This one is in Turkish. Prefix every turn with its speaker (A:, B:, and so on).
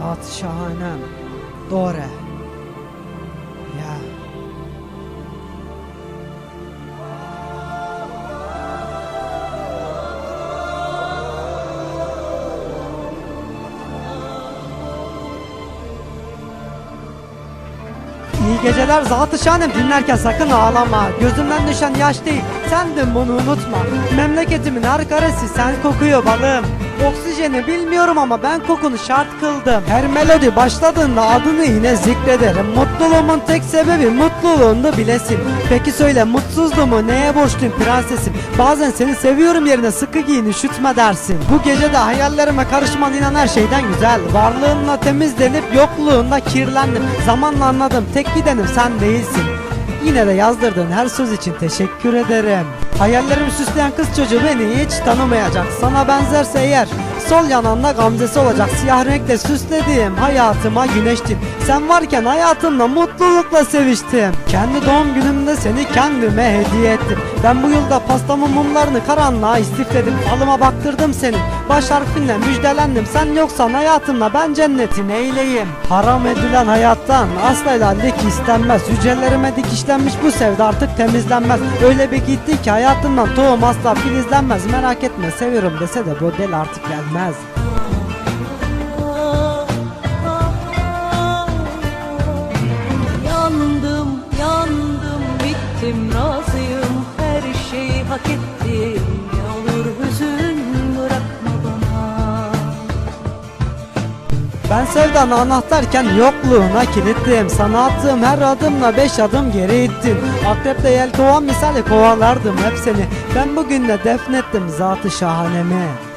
A: Zat şahanem. Doğru. Ya. İyi geceler zatı şahanem dinlerken sakın ağlama Gözümden düşen yaş değil sendin bunu unutma Memleketimin her karesi sen kokuyor balım Oksijeni bilmiyorum ama ben kokunu şart kıldım. Her melodi başladığında adını yine zikrederim Mutluluğumun tek sebebi mutluluğunu bilesin Peki söyle mutsuzluğumu neye borçluyum prensesim? Bazen seni seviyorum yerine sıkı giyin üşütme dersin. Bu gece de hayallerime karışman inan her şeyden güzel. Varlığınla temizlenip yokluğunda kirlendim. Zamanla anladım tek gidenim sen değilsin Yine de yazdırdığın her söz için teşekkür ederim. Hayallerimi süsleyen kız çocuğu beni hiç tanımayacak. Sana benzerse eğer sol yanında gamzesi olacak. Siyah renkle süslediğim hayatıma güneştin. Sen varken hayatımla mutlulukla seviştim. Kendi doğum günümde seni kendime hediye ettim. Ben bu yılda pastamın mumlarını karanlığa istifledim. Falıma baktırdım seni. Baş harfinle müjdelendim. Sen yoksan hayatımla ben cennetin eyleyim. Haram edilen hayattan asla helallik istenmez. Hücrelerime dikişlenmiş bu sevda artık temizlenmez. Öyle bir gitti ki hayatımdan tohum asla filizlenmez. Merak etme seviyorum dese de bu del artık gelmez.
B: Yandım, yandım, bittim, razıyım. Her şeyi hak ettim. Ne olur hüzün bırakma bana.
A: Ben sevdanı anahtarken yokluğuna kilittim. Sana attığım her adımla beş adım geri ittin Akrepte yel kovan misali kovalardım hep seni. Ben bugün de defnettim zatı şahanemi